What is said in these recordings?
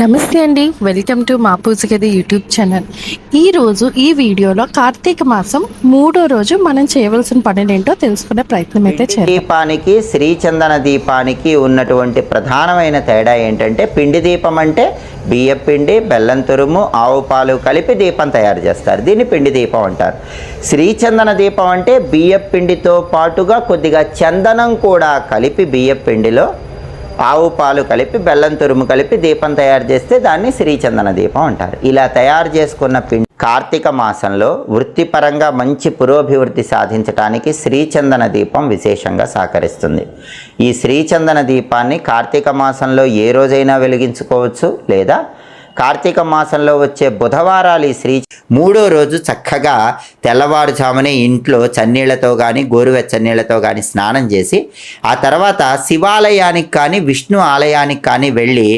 నమస్తే అండి. Welcome to మా పూజగది యూట్యూబ్ ఛానల్. ఈరోజు ఈ వీడియోలో కార్తీక మాసం మూడో రోజు మనం చేయవలసిన పనులేంటో తెలుసుకునే ప్రయత్నం అయితే చేయాలి దీపానికి శ్రీచందన దీపానికి ఉన్నటువంటి ప్రధానమైన తేడా ఏంటంటే పిండి దీపం అంటే బియ్యం పిండి బెల్లం తురుము ఆవు పాలు కలిపి దీపం తయారు చేస్తారు. దీన్ని పిండి దీపం అంటారు. శ్రీచందన దీపం అంటే బియ్యం పిండితో పాటుగా కొద్దిగా చందనం కూడా కలిపి బియ్యం పిండిలో ఆవు పాలు కలిపి బెల్లం తురుము కలిపి దీపం తయారు చేస్తే దాన్ని శ్రీచందన దీపం అంటారు. ఇలా తయారు చేసుకున్న పిండి కార్తీక మాసంలో వృత్తిపరంగా మంచి పురోభివృద్ధి సాధించడానికి శ్రీచందన దీపం విశేషంగా సహకరిస్తుంది. ఈ శ్రీచందన దీపాన్ని కార్తీక మాసంలో ఏ రోజైనా వెలిగించుకోవచ్చు లేదా కార్తీక మాసంలో వచ్చే బుధవారాలు ఈ శ్రీ మూడో రోజు చక్కగా తెల్లవారుజామునే ఇంట్లో చన్నీళ్ళతో కానీ గోరువెచ్చన్నీళ్ళతో కానీ స్నానం చేసి ఆ తర్వాత శివాలయానికి కానీ విష్ణు ఆలయానికి కానీ వెళ్ళి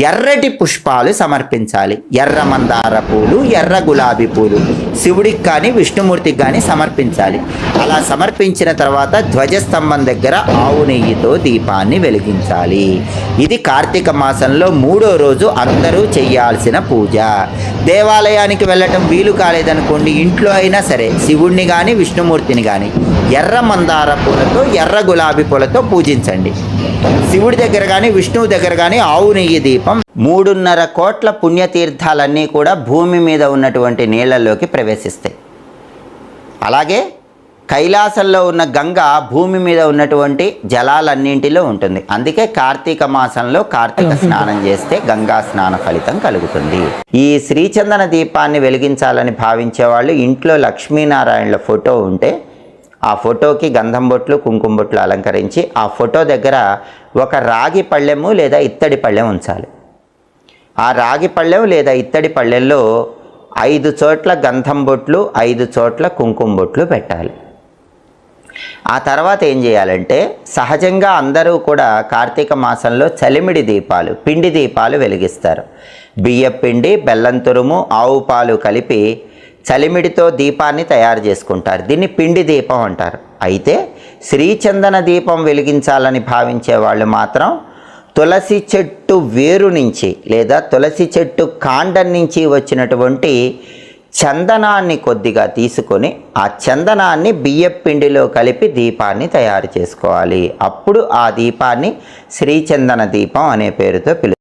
ఎర్రటి పుష్పాలు సమర్పించాలి. ఎర్ర మందార పూలు ఎర్ర గులాబీ పూలు. శివుడికి కానీ విష్ణుమూర్తికి కానీ సమర్పించాలి. అలా సమర్పించిన తర్వాత ధ్వజస్తంభం దగ్గర ఆవు నెయ్యితో దీపాన్ని వెలిగించాలి. ఇది కార్తీక మాసంలో మూడో రోజు అందరూ చేయాల్సిన పూజ. దేవాలయానికి వెళ్ళటం వీలు కాలేదనుకోండి ఇంట్లో అయినా సరే శివుణ్ణి కానీ విష్ణుమూర్తిని కానీ ఎర్ర మందార పూలతో ఎర్ర గులాబీ పూలతో పూజించండి. శివుడి దగ్గర కానీ విష్ణువు దగ్గర కానీ ఆవు నెయ్యి దీపం మూడున్నర కోట్ల పుణ్యతీర్థాలన్నీ కూడా భూమి మీద ఉన్నటువంటి నీళ్ళల్లోకి ప్రవేశిస్తాయి. అలాగే కైలాసంలో ఉన్న గంగ భూమి మీద ఉన్నటువంటి జలాలన్నింటిలో ఉంటుంది. అందుకే కార్తీక మాసంలో కార్తీక స్నానం చేస్తే గంగా స్నాన ఫలితం కలుగుతుంది. ఈ శ్రీచందన దీపాన్ని వెలిగించాలని భావించే వాళ్ళు ఇంట్లో లక్ష్మీనారాయణల ఫోటో ఉంటే ఆ ఫోటోకి గంధం బొట్లు కుంకుమ బొట్లు అలంకరించి ఆ ఫోటో దగ్గర ఒక రాగి పళ్ళెము లేదా ఇత్తడి పళ్ళెం ఉంచాలి. ఆ రాగి పళ్ళెం లేదా ఇత్తడి పళ్ళెంలో ఐదు చోట్ల గంధం బొట్లు ఐదు చోట్ల కుంకుమ బొట్లు పెట్టాలి. ఆ తర్వాత ఏం చేయాలంటే సహజంగా అందరూ కూడా కార్తీక మాసంలో చలిమిడి దీపాలు పిండి దీపాలు వెలిగిస్తారు. బియ్యం పిండి బెల్లం తురుము ఆవు పాలు కలిపి చలిమిడితో దీపాన్ని తయారు చేసుకుంటారు. దీన్ని పిండి దీపం అంటారు. అయితే శ్రీచందన దీపం వెలిగించాలని భావించే వాళ్ళు మాత్రం తులసి చెట్టు వేరు నుంచి లేదా తులసి చెట్టు కాండం నుంచి వచ్చినటువంటి చందనాన్ని కొద్దిగా తీసుకొని ఆ చందనాన్ని బియ్యం పిండిలో కలిపి దీపాన్ని తయారు చేసుకోవాలి. అప్పుడు ఆ దీపాన్ని శ్రీచందన దీపం అనే పేరుతో పిలు